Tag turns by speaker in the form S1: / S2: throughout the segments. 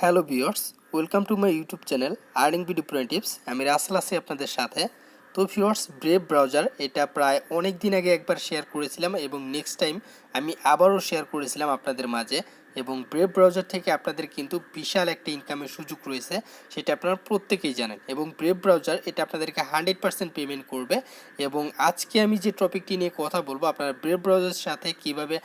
S1: Hello viewers welcome to my YouTube channel earning video tips. আমি রাসেল আছি আপনাদের সাথে। তো ভিওর্স ব্রেভ ব্রাউজার, এটা প্রায় অনেক দিন আগে একবার শেয়ার করেছিলাম এবং নেক্সট টাইম আমি আবারও শেয়ার করেছিলাম আপনাদের মাঝে। এবং ব্রেভ ব্রাউজার থেকে আপনাদের কিন্তু বিশাল একটা ইনকামের সুযোগ রয়েছে, সেটা আপনারা প্রত্যেকেই জানেন। এবং ব্রেভ ব্রাউজার এটা আপনাদেরকে হান্ড্রেড পার্সেন্ট পেমেন্ট করবে। এবং আজকে আমি যে টপিকটি নিয়ে কথা বলব, আপনারা ব্রেভ ব্রাউজারের সাথে কীভাবে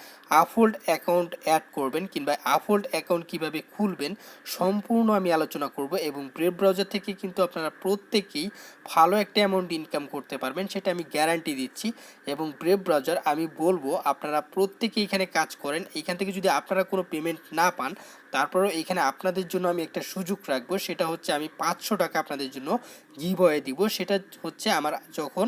S1: আফোল্ড অ্যাকাউন্ট অ্যাড করবেন কিংবা আফোল্ড অ্যাকাউন্ট কীভাবে খুলবেন, সম্পূর্ণ আমি আলোচনা করব। এবং ব্রেভ ব্রাউজার থেকে কিন্তু আপনারা প্রত্যেকেই ভালো একটা অ্যামাউন্ট ইনকাম করতে পারবেন, সেটা আমি গ্যারান্টি দিচ্ছি। এবং ব্রেভ ব্রাউজার আমি বলব, আপনারা প্রত্যেকেই এখানে কাজ করেন। এখান থেকে যদি আপনারা কোনো পেমেন্ট না পান তারপরেও এখানে আপনাদের জন্য আমি একটা সুযোগ রাখব, সেটা হচ্ছে আমি পাঁচশো টাকা আপনাদের জন্য গিভওয়ে দিব। সেটা হচ্ছে আমার যখন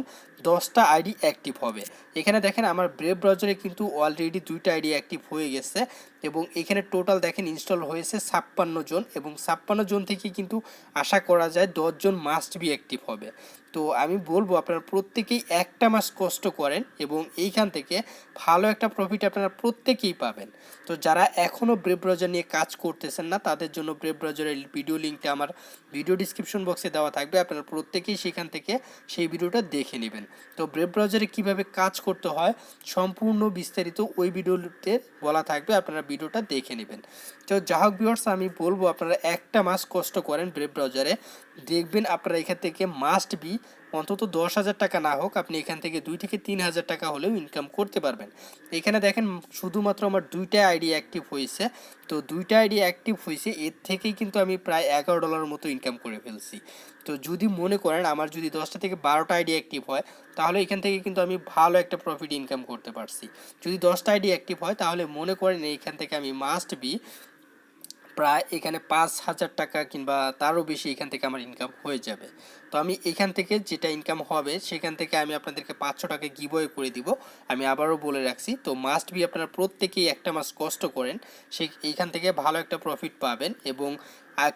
S1: দশটা আইডি অ্যাক্টিভ হবে। এখানে দেখেন আমার ব্রেভ ব্রাউজারে কিন্তু অলরেডি দুইটা আইডি অ্যাক্টিভ হয়ে গেছে এবং এখানে টোটাল দেখেন ইনস্টল হয়েছে ছাপ্পান্ন জন এবং ছাপ্পান্ন জন থেকে কিন্তু আশা করা যায় দশজন মাস্ট বি অ্যাক্টিভ হবে। তো আমি বলব আপনারা প্রত্যেকেই একটা মাস কষ্ট করেন এবং এইখান থেকে ভালো একটা প্রফিট আপনারা প্রত্যেকেই পাবেন। তো যারা এখনও ব্রেভ ব্রাউজার নিয়ে কাজ করতেছেন না তাদের জন্য ব্রেভ ব্রাউজারের ভিডিও লিঙ্কটা আমার ভিডিও ডিসক্রিপশন বক্সে দেওয়া থাকবে, আপনারা প্রত্যেকেই সেখান থেকে সেই ভিডিওটা দেখে নেবেন। তো ব্রেভ ব্রাউজারে কীভাবে কাজ করতে হয় সম্পূর্ণ বিস্তারিত ওই ভিডিওতে বলা থাকবে, আপনারা ভিডিওটা দেখে নেবেন। তো যা হোক ভিউয়ার্স আমি বলব আপনারা একটা মাস কষ্ট করেন ব্রেভ ব্রাউজারে দেখবেন আপনারা এখান থেকে মাস্ট বি অন্তত দশ হাজার টাকা না হোক, আপনি এখান থেকে দুই থেকে তিন হাজার টাকা হলেও ইনকাম করতে পারবেন। এখানে দেখেন শুধুমাত্র আমার দুইটা আইডি অ্যাক্টিভ হয়েছে। তো দুইটা আইডি অ্যাক্টিভ হয়েছে, এর থেকেই কিন্তু আমি প্রায় এগারো ডলারের মতো ইনকাম করে ফেলছি। তো যদি মনে করেন আমার যদি দশটা থেকে বারোটা আইডি অ্যাক্টিভ হয়, তাহলে এখান থেকে কিন্তু আমি ভালো একটা প্রফিট ইনকাম করতে পারছি। যদি দশটা আইডি অ্যাক্টিভ হয়, তাহলে মনে করেন এইখান থেকে আমি মাস্ট বি প্রায় এখানে পাঁচ হাজার টাকা কিংবা তারও বেশি এখান থেকে আমার ইনকাম হয়ে যাবে। তো আমি এখান থেকে যেটা ইনকাম হবে, সেখান থেকে আমি আপনাদেরকে পাঁচশো টাকা গিবয়ে করে দিব। আমি আবারও বলে রাখছি, তো মাস্ট বি আপনারা প্রত্যেকেই একটা মাস কষ্ট করেন, সে এইখান থেকে ভালো একটা প্রফিট পাবেন এবং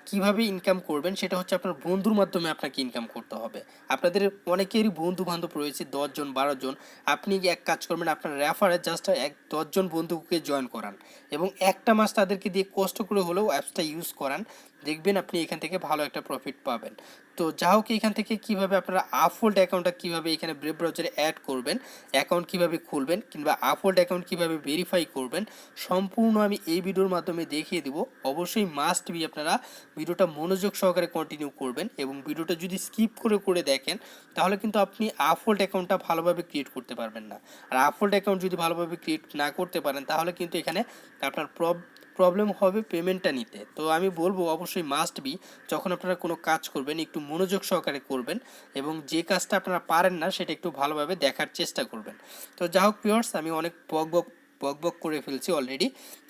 S1: কীভাবে ইনকাম করবেন সেটা হচ্ছে আপনার বন্ধুর মাধ্যমে আপনাকে ইনকাম করতে হবে। আপনাদের অনেকেরই বন্ধু বান্ধব রয়েছে দশজন বারো জন। আপনি এক কাজ করবেন, আপনার রেফারে জাস্ট এক দশজন বন্ধুকে জয়েন করান। এবং একটা মাস তাদেরকে দিয়ে কষ্ট করে হলেও অ্যাপসটা ইউজ করান। দেখবেন আপনি এখান থেকে ভালো একটা প্রফিট পাবেন। তো যা হোক এখান থেকে কীভাবে আপনারা আফোল্ড অ্যাকাউন্টটা কীভাবে এখানে ব্রেভ ব্রাউজারে অ্যাড করবেন অ্যাকাউন্ট কীভাবে খুলবেন কিংবা আফোল্ড অ্যাকাউন্ট কীভাবে ভেরিফাই করবেন, সম্পূর্ণ আমি এই ভিডিওর মাধ্যমে দেখিয়ে দিব। অবশ্যই মাস্ট বি আপনারা ভিডিওটা মনোযোগ সহকারে কন্টিনিউ করবেন এবং ভিডিওটা যদি স্কিপ করে করে দেখেন, তাহলে কিন্তু আপনি আফোল্ড অ্যাকাউন্টটা ভালোভাবে ক্রিয়েট করতে পারবেন না। আর আফোল্ড অ্যাকাউন্ট যদি ভালোভাবে ক্রিয়েট না করতে পারেন, তাহলে কিন্তু এখানে আপনার প্রব প্রবলেম হবে পেমেন্টটা নিতে। তো আমি বলব অবশ্যই মাস্ট বি যখন আপনারা কোনো কাজ করবেন, একটু মনোযোগ সহকারে করবেন এবং যে কাজটা আপনারা পারেন না, সেটা একটু ভালোভাবে দেখার চেষ্টা করবেন। তো যা হোক পিওর্স আমি অনেক বক বক বক বক করে ফেলছি অলরেডি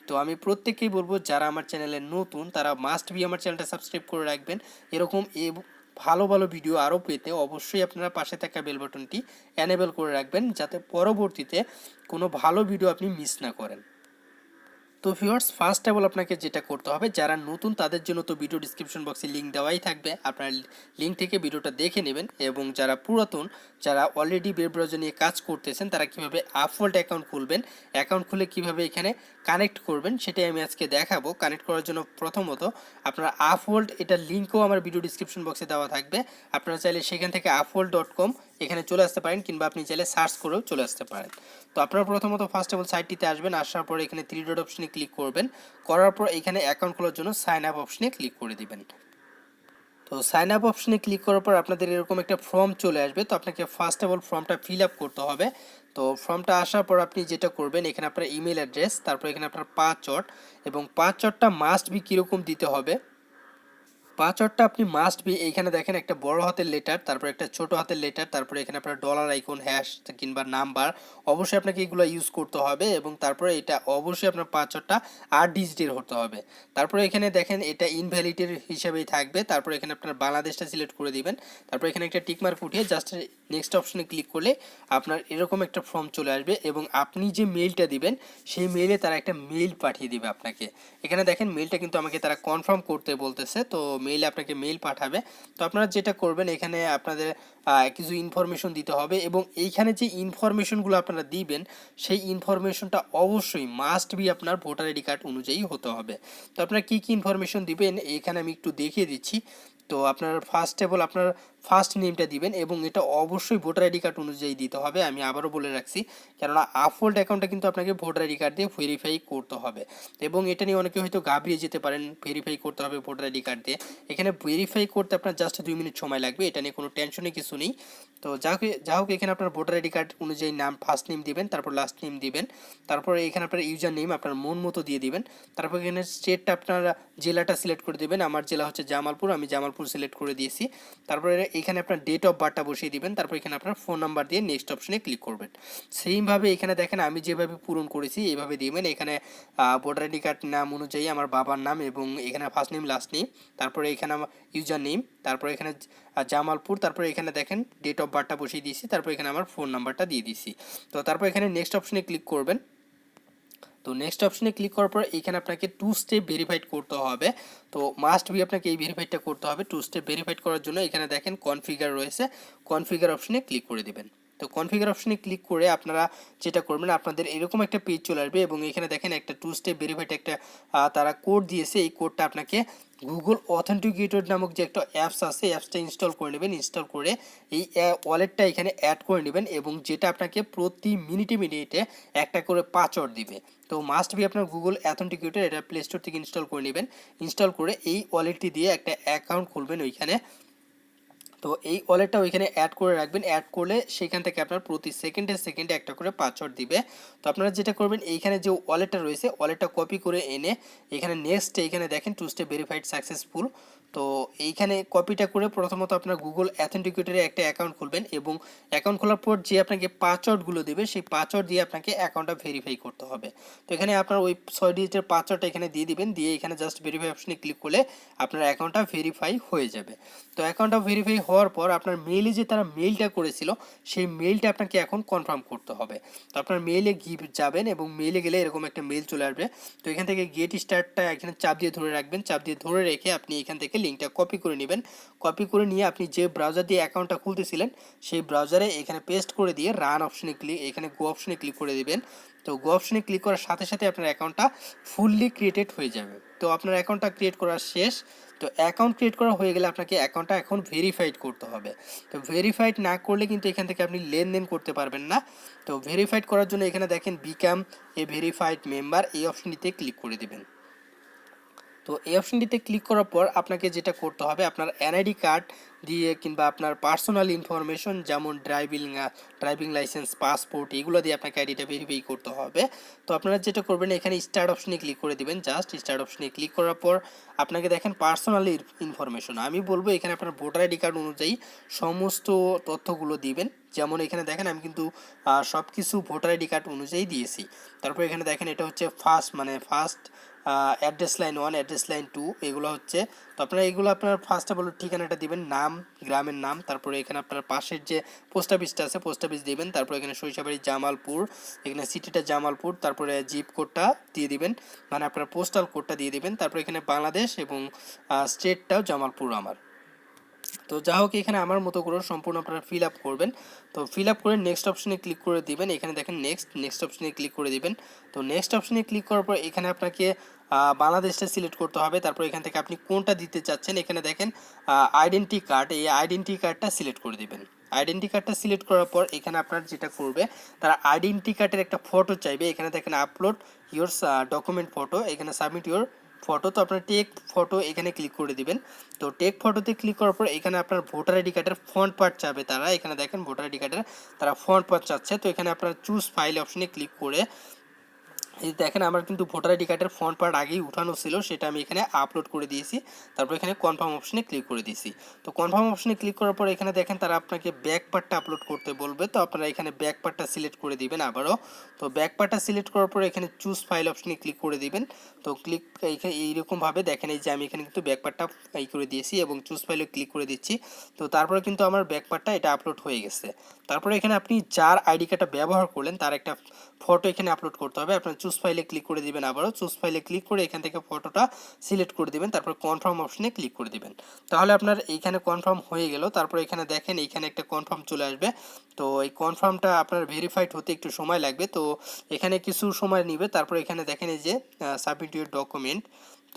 S1: তো আমি প্রত্যেককেই বলব, যারা আমার চ্যানেলে নতুন, তারা মাস্ট বি আমার চ্যানেলটা সাবস্ক্রাইব করে রাখবেন। এরকম এ ভালো ভালো ভিডিও আরও পেতে অবশ্যই আপনারা পাশে থাকা বেল বাটনটি অ্যানেবেল করে রাখবেন, যাতে পরবর্তীতে কোনো ভালো ভিডিও আপনি মিস না করেন। তো ভিউয়ার্স ফার্স্ট অফ অল আপনাকে যেটা করতে হবে, যারা নতুন তাদের জন্য তো ভিডিও ডিসক্রিপশন বক্সে লিঙ্ক দেওয়াই থাকবে। আপনার লিঙ্ক থেকে ভিডিওটা দেখে নেবেন এবং যারা পুরাতন, যারা অলরেডি ওয়েব ব্রাউজার নিয়ে কাজ করতেছেন, তারা কীভাবে আপফোল্ড অ্যাকাউন্ট খুলবেন অ্যাকাউন্ট খুলে কীভাবে এখানে কানেক্ট করবেন, সেটাই আমি আজকে দেখাবো। কানেক্ট করার জন্য প্রথমত আপনার আপফোল্ড এটা লিঙ্কও আমার ভিডিও ডিসক্রিপশন বক্সে দেওয়া থাকবে। আপনারা চাইলে সেখান থেকে আপফোল্ড ডট কম এখানে চলে আসতে পারেন, কিংবা আপনি চাইলে সার্চ করেও চলে আসতে পারেন। তো আপনারা প্রথমত ফার্স্ট অফ অল সাইটটিতে আসবেন, আসার পর এখানে থ্রি ডট অপশনে ক্লিক করবেন। করার পর এখানে অ্যাকাউন্ট খোলার জন্য সাইন আপ অপশনে ক্লিক করে দিবেন। তো সাইন আপ অপশনে ক্লিক করার পর আপনাদের এরকম একটা ফর্ম চলে আসবে। তো আপনাকে ফার্স্ট অফ অল ফর্মটা ফিল আপ করতে হবে। তো ফর্মটা আসার পর আপনি যেটা করবেন, এখানে আপনার ইমেল অ্যাড্রেস তারপর এখানে আপনার পাঁচ চট এবং পাঁচ চটটা মাস্ট বি কীরকম দিতে হবে? পাঁচটা আপনি মাস্ট বি এইখানে দেখেন একটা বড় হাতের লেটার তারপর একটা ছোট হাতের লেটার তারপরে এখানে আপনার ডলার আইকন হ্যাশ কিংবা নাম্বার অবশ্যই আপনাকে এগুলো ইউজ করতে হবে এবং তারপরে এটা অবশ্যই আপনার পাঁচটা আট ডিজিটের হতে হবে। তারপরে এখানে দেখেন এটা ইনভ্যালিডের হিসাবেই থাকবে, তারপরে এখানে আপনার বাংলাদেশটা সিলেক্ট করে দিবেন, তারপর এখানে একটা টিকমার্ক উঠিয়ে জাস্ট নেক্সট অপশনে ক্লিক করলে আপনার এরকম একটা ফর্ম চলে আসবে এবং আপনি যে মেইলটা দিবেন, সেই মেইলে তারা একটা মেইল পাঠিয়ে দিবে আপনাকে। এখানে দেখেন মেইলটা কিন্তু আমাকে তারা কনফার্ম করতে বলতেছে, তো মেইলে আপনাকে মেইল পাঠাবে। তো আপনারা যেটা করবেন, এখানে আপনাদের কিছু ইনফরমেশন দিতে হবে এবং এইখানে যে ইনফরমেশনগুলো আপনারা দিবেন, সেই ইনফরমেশনটা অবশ্যই মাস্ট বি আপনার ভোটার আইডি কার্ড অনুযায়ী হতে হবে। তো আপনারা কী কী ইনফরমেশন দিবেন, এখানে আমি একটু দেখিয়ে দিচ্ছি। তো আপনার ফার্স্ট অফ অল আপনার ফার্স্ট নেমটা দিবেন এবং এটা অবশ্যই ভোটার আইডি কার্ড অনুযায়ী দিতে হবে, আমি আবারও বলে রাখছি। কেননা আফোল্ড অ্যাকাউন্টটা কিন্তু আপনাকে ভোটার আইডি কার্ড দিয়ে ভেরিফাই করতে হবে। এবং এটা নিয়ে অনেকে হয়তো ঘাবড়িয়ে যেতে পারেন ভেরিফাই করতে হবে ভোটার আইডি কার্ড দিয়ে। এখানে ভেরিফাই করতে আপনার জাস্ট দুই মিনিট সময় লাগবে, এটা নিয়ে কোনো টেনশনের কিছু নেই। তো যা হোক যা হোক, এখানে আপনার ভোটার আইডি কার্ড অনুযায়ী নাম ফার্স্ট নেম দিবেন, তারপর লাস্ট নেম দিবেন। তারপর এখানে আপনার ইউজার নেম আপনার মন মতো দিয়ে দিবেন। তারপর এখানে স্টেটটা আপনার জেলাটা সিলেক্ট করে দেবেন। আমার জেলা হচ্ছে জামালপুর, আমি জামালপুর সিলেক্ট করে দিয়েছি। তারপরে এখানে আপনার ডেট অফ বার্থটা বসিয়ে দিবেন, তারপর এখানে আপনার ফোন নাম্বার দিয়ে নেক্সট অপশনে ক্লিক করবেন। সেইমভাবে এখানে দেখেন, আমি যেভাবে পূরণ করেছি, এইভাবে দিবেন এখানে ভোটার আইডি কার্ড নাম অনুযায়ী আমার বাবার নাম এবং এখানে ফার্স্ট নেম লাস্ট নেম তারপরে এখানে আমার ইউজার নেম তারপরে এখানে জামালপুর, তারপরে এখানে দেখেন ডেট অফ বার্থটা বসিয়ে দিয়েছি, তারপর এখানে আমার ফোন নাম্বারটা দিয়ে দিয়েছি। তো তারপর এখানে নেক্সট অপশনে ক্লিক করবেন। তো নেক্সট অপশনে ক্লিক করার পর এখানে আপনাকে টু স্টেপ ভেরিফাইড করতে হবে। তো মাস্ট বি আপনাকে এই ভেরিফাইডটা করতে হবে। টু স্টেপ ভেরিফাইড করার জন্য এখানে দেখেন কনফিগার রয়েছে। কনফিগার অপশনে ক্লিক করে দেবেন। তো কনফিগার অপশনে ক্লিক করে আপনারা যেটা করবেন, আপনাদের এরকম একটা পেজ চলে আসবে এবং এখানে দেখেন একটা টু স্টেপ ভেরিফাইড একটা তারা কোড দিয়েছে। এই কোডটা আপনাকে গুগল অথেন্টিকেটর নামক যে একটা অ্যাপস আছে অ্যাপসটা ইনস্টল করে নেবেন। ইনস্টল করে এই ওয়ালেটটা এখানে অ্যাড করে নেবেন এবং যেটা আপনাকে প্রতি মিনিটে মিনিটে একটা করে পাসওয়ার্ড দিবে। তো মাস্ট বি আপনার গুগল অ্যাথেন্টিকেটর এটা প্লে স্টোর থেকে ইনস্টল করে নেবেন। ইনস্টল করে এই ওয়ালেটটি দিয়ে একটা অ্যাকাউন্ট খুলবেন ওইখানে। তো এই ওয়ালেটটা ওইখানে অ্যাড করে রাখবেন। অ্যাড করলে সেখান থেকে আপনার প্রতি সেকেন্ডে সেকেন্ডে একটা করে পাসওয়ার্ড দিবে। তো আপনারা যেটা করবেন, এইখানে যে ওয়ালেটটা রয়েছে ওয়ালেটটা কপি করে এনে এখানে নেক্সট এইখানে দেখেন টু স্টেপ ভেরিফাইড সাকসেসফুল তো এইখানে কপিটা করে প্রথমত আপনার গুগল অ্যাথেন্টিকেটরে একটা অ্যাকাউন্ট খুলবেন এবং অ্যাকাউন্ট খোলার পর যে আপনাকে পাসওয়ার্ডগুলো দেবে, সেই পাসওয়ার্ড দিয়ে আপনাকে অ্যাকাউন্টটা ভেরিফাই করতে হবে। তো এখানে আপনার ওই ছয় ডিজিটের পাসওয়ার্ডটা এখানে দিয়ে দিবেন, দিয়ে এখানে জাস্ট ভেরিফাই অপশনে ক্লিক করলে আপনার অ্যাকাউন্টটা ভেরিফাই হয়ে যাবে। তো অ্যাকাউন্টটা ভেরিফাই হওয়ার পর আপনার মেইলে যে তারা মেইলটা করেছিল, সেই মেইলটা আপনাকে এখন কনফার্ম করতে হবে। তো আপনার মেইলে যাবেন এবং মেইলে গেলে এরকম একটা মেইল চলে আসবে। তো এখান থেকে গেট স্টার্টটা এখানে চাপ দিয়ে ধরে রাখবেন। চাপ দিয়ে ধরে রেখে আপনি এখান থেকে লিঙ্কটা কপি করে নেবেন। কপি করে নিয়ে আপনি যে ব্রাউজার দিয়ে অ্যাকাউন্টটা খুলতেছিলেন, সেই ব্রাউজারে এখানে পেস্ট করে দিয়ে রান অপশনে ক্লিক এখানে গো অপশনে ক্লিক করে দেবেন। তো গো অপশনে ক্লিক করার সাথে সাথে আপনার অ্যাকাউন্টটা ফুললি ক্রিয়েটেড হয়ে যাবে। তো আপনার অ্যাকাউন্টটা ক্রিয়েট করা শেষ। তো অ্যাকাউন্ট ক্রিয়েট করা হয়ে গেলে আপনাকে অ্যাকাউন্টটা এখন ভেরিফাইড করতে হবে। তো ভেরিফাইড না করলে কিন্তু এখান থেকে আপনি লেনদেন করতে পারবেন না। তো ভেরিফাইড করার জন্য এখানে দেখেন বিকাম এ ভেরিফাইড মেম্বার এই অপশনটিতে ক্লিক করে দিবেন। তো এই অপশনটিতে ক্লিক করার পর আপনাকে যেটা করতে হবে, আপনার এনআইডি কার্ড দিয়ে কিংবা আপনার পার্সোনাল ইনফরমেশন যেমন ড্রাইভিং ড্রাইভিং লাইসেন্স পাসপোর্ট এগুলো দিয়ে আপনাকে আইডিটা ভেরিফাই করতে হবে। তো আপনারা যেটা করবেন, এখানে স্টার্ট অপশনে ক্লিক করে দিবেন। জাস্ট স্টার্ট অপশনে ক্লিক করার পর আপনাকে দেখেন পার্সোনাল ইনফরমেশন আমি বলব এখানে আপনার ভোটার আইডি কার্ড অনুযায়ী সমস্ত তথ্যগুলো দিবেন। যেমন এখানে দেখেন, আমি কিন্তু সব কিছু ভোটার আইডি কার্ড অনুযায়ী দিয়েছি। তারপর এখানে দেখেন, এটা হচ্ছে ফার্স্ট মানে first address line one address line two এগুলো হচ্ছে তো আপনারা এগুলো আপনার ফার্স্ট অফ অল ঠিকানাটা দিবেন, নাম, গ্রামের নাম, তারপরে এখানে আপনার পাশের যে পোস্ট অফিসটা আছে পোস্ট অফিস দিবেন, তারপর এখানে সরিষাবাড়ি জামালপুর, এখানে সিটিটা জামালপুর, তারপরে জিপ কোডটা দিয়ে দিবেন মানে আপনার পোস্টাল কোডটা দিয়ে দিবেন, তারপর এখানে বাংলাদেশ এবং স্টেটটাও জামালপুর আমার। তো যা হোক এখানে আমার মতো করে সম্পূর্ণ আপনারা ফিল আপ করবেন, তো ফিল আপ করে নেক্সট অপশনে ক্লিক করে দিবেন, এখানে দেখেন নেক্সট নেক্সট অপশনে ক্লিক করে দিবেন, তো নেক্সট অপশনে ক্লিক করার পর এখানে আপনাকে বাংলাদেশটা সিলেক্ট করতে হবে। তারপর এখান থেকে আপনি কোনটা দিতে চাচ্ছেন, এখানে দেখেন আইডেন্টি কার্ড এই আইডেন্টি কার্ডটা সিলেক্ট করে দিবেন। আইডেন্টি কার্ডটা সিলেক্ট করার পর এখানে আপনার যেটা করবে, তারা আইডেন্টি কার্ডের একটা ফটো চাইবে। এখানে দেখেন আপলোড ইয়োর ডকুমেন্ট ফটো এখানে সাবমিট ইয়োর ফটো তো আপনার টেক ফটো এখানে ক্লিক করে দিবেন। তো টেক ফটোতে ক্লিক করার পর এখানে আপনার ভোটার আইডি কার্ডের ফ্রন্ট পার্ট চাবে তারা। এখানে দেখেন ভোটার আইডি কার্ডের তারা ফ্রন্ট পার্ট চাচ্ছে। তো এখানে আপনার চুজ ফাইল অপশনে ক্লিক করে এই দেখেন, আমার কিন্তু ভোটার আইডি কার্ডের ফ্রন্ট পার্ট আগেই উঠানো ছিল, সেটা আমি এখানে আপলোড করে দিয়েছি। তারপর এখানে কনফার্ম অপশনে ক্লিক করে দিয়েছি। তো কনফার্ম অপশনে ক্লিক করার পর এখানে দেখেন, তারা আপনাকে ব্যাক পার্টটা আপলোড করতে বলবে। তো আপনারা এখানে ব্যাক পার্টটা সিলেক্ট করে দিবেন আবারও। তো ব্যাক পার্টটা সিলেক্ট করার পর এখানে চুজ ফাইল অপশনে ক্লিক করে দিবেন। তো ক্লিক এইখানে এইরকমভাবে দেখেন, এই যে আমি এখানে কিন্তু ব্যাক পার্টটা এই করে দিয়েছি এবং চুজ ফাইলে ক্লিক করে দিচ্ছি। তো তারপরে কিন্তু আমার ব্যাক পার্টটা এটা আপলোড হয়ে গেছে। তারপরে এখানে আপনি যার আইডি কার্ডটা ব্যবহার করলেন, তার একটা ফটো এখানে আপলোড করতে হবে। আপনার চুজ ফাইলে ক্লিক করে দিবেন আবারও। চুজ ফাইলে ক্লিক করে এখান থেকে ফটোটা সিলেক্ট করে দিবেন, তারপর কনফার্ম অপশনে ক্লিক করে দিবেন। তাহলে আপনার এইখানে কনফার্ম হয়ে গেল। তারপর এখানে দেখেন, এইখানে একটা কনফার্ম চলে আসবে। তো এই কনফার্মটা আপনার ভেরিফাইড হতে একটু সময় লাগবে। তো এখানে কিছু সময় নিবে। তারপর এখানে দেখেন এই যে সাবমিট ইউর ডকুমেন্ট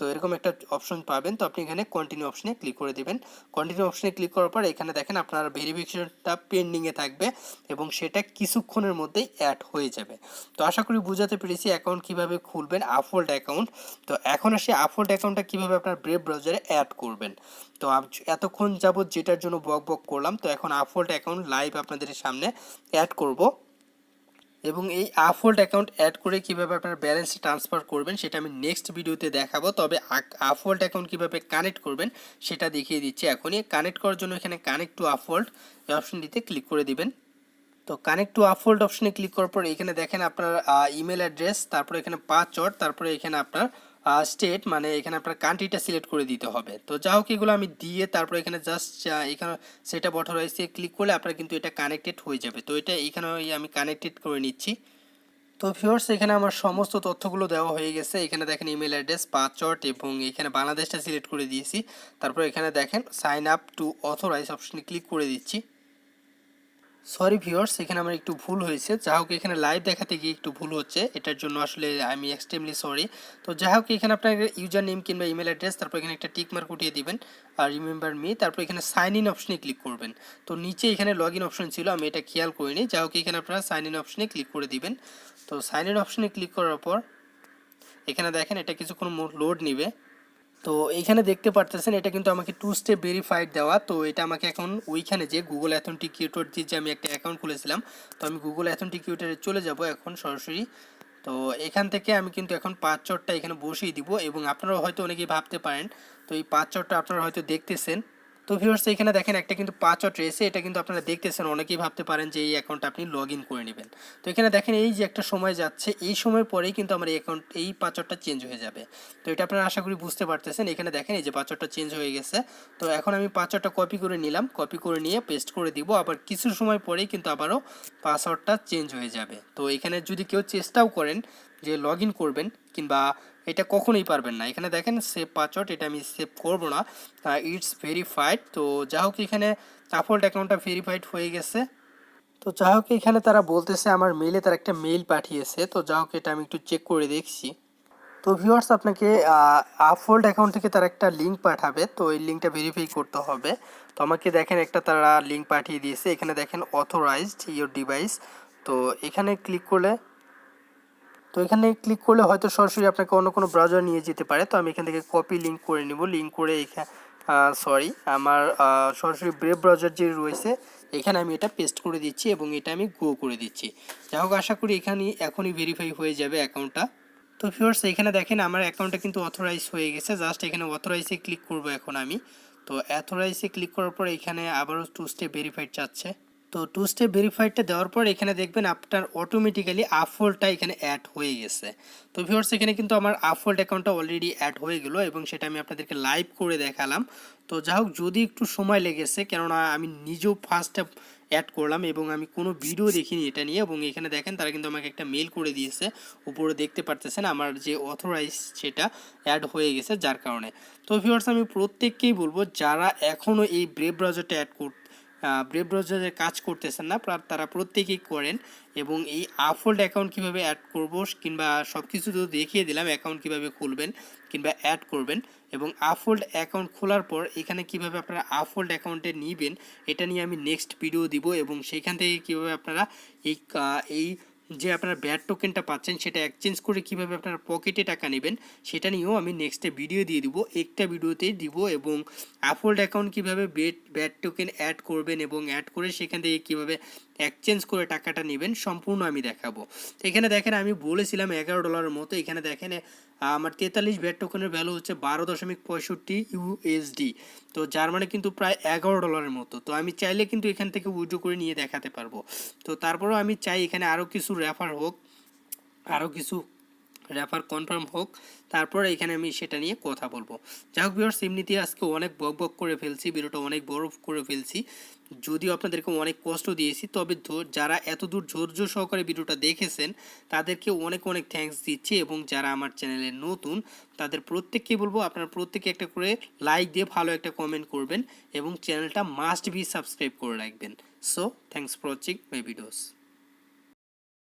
S1: তো এরকম একটা অপশন পাবেন। তো আপনি এখানে কন্টিনিউ অপশনে ক্লিক করে দিবেন। কন্টিনিউ অপশনে ক্লিক করার পর এখানে দেখেন আপনার ভেরিফিকেশনটা পেন্ডিংয়ে থাকবে এবং সেটা কিছুক্ষণের মধ্যেই অ্যাড হয়ে যাবে। তো আশা করি বুঝাতে পেরেছি অ্যাকাউন্ট কীভাবে খুলবেন আফোল্ড অ্যাকাউন্ট তো এখন আসি আফোল্ড অ্যাকাউন্টটা কীভাবে আপনার ব্রেভ ব্রাউজারে অ্যাড করবেন। তো এতক্ষণ যাবত যেটার জন্য বক বক করলাম, তো এখন আফোল্ড অ্যাকাউন্ট লাইভ আপনাদের সামনে অ্যাড করব। এবং এই আফোল্ড অ্যাকাউন্ট অ্যাড করে কীভাবে আপনার ব্যালেন্স ট্রান্সফার করবেন, সেটা আমি নেক্সট ভিডিওতে দেখাবো। তবে আফোল্ড অ্যাকাউন্ট কীভাবে কানেক্ট করবেন, সেটা দেখিয়ে দিচ্ছি এখনই। কানেক্ট করার জন্য এখানে কানেক্ট টু আফোল্ড এই অপশনটিতে ক্লিক করে দিবেন। তো কানেক্ট টু আফোল্ড অপশনে ক্লিক করার পর এখানে দেখেন আপনার ইমেল অ্যাড্রেস তারপরে এখানে পাসওয়ার্ড তারপরে এখানে আপনার স্টেট মানে এখানে আপনার কান্ট্রিটা সিলেক্ট করে দিতে হবে। তো যা হোক, এগুলো আমি দিয়ে তারপর এখানে জাস্ট এখানে সেটা বটর রয়েছে ক্লিক করলে আপনার কিন্তু এটা কানেক্টেড হয়ে যাবে। তো এটা এখানে আমি কানেক্টেড করে নিচ্ছি। তো ভিউয়ার্স এখানে আমার সমস্ত তথ্যগুলো দেওয়া হয়ে গেছে। এখানে দেখেন ইমেল অ্যাড্রেস পাসওয়ার্ড এবং এখানে বাংলাদেশটা সিলেক্ট করে দিয়েছি। তারপর এখানে দেখেন সাইন আপ টু অথরাইজ অপশনে ক্লিক করে দিচ্ছি। সরি ভিউয়ার্স এখানে আমার একটু ভুল হয়েছে। যা হোক, এখানে লাইভ দেখাতে গিয়ে একটু ভুল হচ্ছে। এটার জন্য আসলে আমি এক্সট্রিমলি সরি তো যাই হোক, এখানে আপনার ইউজার নেম কিংবা ইমেল অ্যাড্রেস তারপর এখানে একটা টিক মার্ক উঠিয়ে দিবেন। আর রিমেম্বার মি তারপর এখানে সাইন ইন অপশনে ক্লিক করবেন। তো নিচে এখানে লগ ইন অপশন ছিল, আমি এটা খেয়াল করিনি। যা হোক, এখানে আপনারা সাইন ইন অপশনে ক্লিক করে দিবেন। তো সাইন ইন অপশনে ক্লিক করার পর, এখানে দেখেন, এটা কিছুক্ষণ লোড নিবে। তো এখানে দেখতে পারতেছেন, এটা কিন্তু আমাকে টু স্টেপ ভেরিফাইড দেওয়া। তো এটা আমাকে এখন ওইখানে যে গুগল অ্যাথেন্টিকেটর দিয়ে যে আমি একটা অ্যাকাউন্ট খুলেছিলাম, তো আমি গুগল অ্যাথেন্টিকেটরে চলে যাব এখন সরাসরি। তো এখান থেকে আমি কিন্তু এখন পাঁচচরটা এখানে বসিয়ে দিব এবং আপনারাও হয়তো অনেকেই ভাবতে পারেন, তো এই পাঁচচরটা আপনারা হয়তো দেখতেছেন। তো ভিউয়ার্স এখানে দেখেন একটা কিন্তু পাঁচওয়াট রয়েছে এটা কিন্তু আপনারা দেখতেছেন, অনেকেই ভাবতে পারেন যে এই অ্যাকাউন্ট আপনি লগ ইন করে নেবেন। তো এখানে দেখেন এই যে একটা সময় যাচ্ছে, এই সময়ের পরেই কিন্তু আমার এই অ্যাকাউন্ট এই পাঁচওয়াটটা চেঞ্জ হয়ে যাবে। তো এটা আপনারা আশা করি বুঝতে পারতেছেন, এখানে দেখেন এই যে পাঁচওয়াটটা চেঞ্জ হয়ে গেছে। তো এখন আমি পাঁচওয়াটটা কপি করে নিলাম কপি করে নিয়ে পেস্ট করে দিব, আবার কিছু সময় পরেই কিন্তু আবারও পাসওয়ার্ডটা চেঞ্জ হয়ে যাবে। তো এখানে যদি কেউ চেষ্টাও করেন যে লগ ইন করবেন, কিংবা এটা কখনোই পারবেন না। এখানে দেখেন সেভ পাসওয়ার্ড এটা আমি সেভ করব না। ইটস ভেরিফাইড তো যা হোক, এখানে আফোল্ড অ্যাকাউন্টটা ভেরিফাইড হয়ে গেছে। তো যা হোক, এখানে তারা বলতেছে, আমার মেইলে তারা একটা মেইল পাঠিয়েছে। তো যা হোক, এটা আমি একটু চেক করে দেখছি। তো ভিউয়ার্স আপনাকে আফোল্ড অ্যাকাউন্ট থেকে তারা একটা লিঙ্ক পাঠাবে। তো এই লিঙ্কটা ভেরিফাই করতে হবে। তো আমাকে দেখেন, একটা তারা লিঙ্ক পাঠিয়ে দিয়েছে। এখানে দেখেন অথরাইজড ইয়োর ডিভাইস তো এখানে ক্লিক করলে তো এখানে ক্লিক করলে হয়তো সরাসরি আপনাকে অন্য কোনো ব্রাউজার নিয়ে যেতে পারে। তো আমি এখান থেকে কপি লিঙ্ক করে নিব। লিঙ্ক করে এখানে সরি আমার সরাসরি ব্রেভ ব্রাউজার যে রয়েছে, এখানে আমি এটা পেস্ট করে দিচ্ছি এবং এটা আমি গো করে দিচ্ছি। যাই হোক, আশা করি এখানে এখনই ভেরিফাই হয়ে যাবে অ্যাকাউন্টটা তো ফিওর্স এখানে দেখেন আমার অ্যাকাউন্টটা কিন্তু অথরাইজ হয়ে গেছে। জাস্ট এখানে অথরাইজে ক্লিক করব এখন আমি। তো অথরাইজে ক্লিক করার পর এখানে আবারও টু স্টেপ ভেরিফাইড চাচ্ছে। তো টু স্টেপ ভেরিফাইডটা দেওয়ার পর এখানে দেখবেন আপনার অটোমেটিক্যালি আফোল্ডটা এখানে অ্যাড হয়ে গেছে। তো ভিউয়ার্স এখানে কিন্তু আমার আফোল্ড অ্যাকাউন্টটা অলরেডি অ্যাড হয়ে গেলো এবং সেটা আমি আপনাদেরকে লাইভ করে দেখালাম। তো যা হোক, যদি একটু সময় লেগেছে, কেননা আমি নিজেও ফার্স্ট অ্যাড করলাম এবং আমি কোনো ভিডিও দেখিনি এটা নিয়ে এবং এখানে দেখেন তারা কিন্তু আমাকে একটা মেল করে দিয়েছে, উপরে দেখতে পারতেছেন আমার যে অথরাইজ সেটা অ্যাড হয়ে গেছে যার কারণে। তো ভিউয়ার্স আমি প্রত্যেককেই বলব, যারা এখনও এই ব্রেভ ব্রাউজারটা অ্যাড কর ব্রেভ ব্রাউজারে কাজ করতেছেন না তারা প্রত্যেকেই করেন এবং এই আফোল্ড অ্যাকাউন্ট কীভাবে অ্যাড করব কিংবা সব কিছু তো দেখিয়ে দিলাম অ্যাকাউন্ট কীভাবে খুলবেন কিংবা অ্যাড করবেন এবং আফোল্ড অ্যাকাউন্ট খোলার পর এখানে কীভাবে আপনারা আফোল্ড অ্যাকাউন্টে নিবেন, এটা নিয়ে আমি নেক্সট ভিডিও দিব এবং সেখান থেকে কীভাবে আপনারা এই এই যে আপনার ব্যাড টোকেনটা পাচ্ছেন, সেটা এক্সচেঞ্জ করে কীভাবে আপনার পকেটে টাকা নেবেন, সেটা নিয়েও আমি নেক্সটে ভিডিও দিয়ে দিব। একটা ভিডিওতে দিব এবং অ্যাপোল্ড অ্যাকাউন্ট কীভাবে বেড ব্যাড টোকেন অ্যাড করবেন এবং অ্যাড করে সেখান থেকে কীভাবে এক্সচেঞ্জ করে টাকাটা নেবেন, সম্পূর্ণ আমি দেখাবো। এখানে দেখেন, আমি বলেছিলাম এগারো ডলারের মতো। এখানে দেখেন, আমার তেতাল্লিশ ব্যাট টোকনের ভ্যালু হচ্ছে বারো দশমিক পঁয়ষট্টি ইউএসডি তো যার মানে কিন্তু প্রায় এগারো ডলারের মতো। তো আমি চাইলে কিন্তু এখান থেকে উইড্রো করে নিয়ে দেখাতে পারব। তো তারপরেও আমি চাই এখানে আরও কিছু রেফার হোক আরও কিছু রেফার কনফার্ম হোক, তারপর এখানে আমি সেটা নিয়ে কথা বলব। যাই হোক ভিউয়ার্স এমনিতে আজকে অনেক বক বক করে ফেলছি, ভিডিওটা অনেক বড় করে ফেলছি। যদিও আপনাদেরকে অনেক কষ্ট দিয়েছি, তবে যারা এত দূর ধৈর্য সহকারে ভিডিওটা দেখেছেন, তাদেরকে অনেক অনেক থ্যাঙ্কস দিচ্ছি এবং যারা আমার চ্যানেলে নতুন, তাদের প্রত্যেককে বলব, আপনারা প্রত্যেকে একটা করে লাইক দিয়ে ভালো একটা কমেন্ট করবেন এবং চ্যানেলটা মাস্ট বি সাবস্ক্রাইব করে রাখবেন। So thanks for watching my videos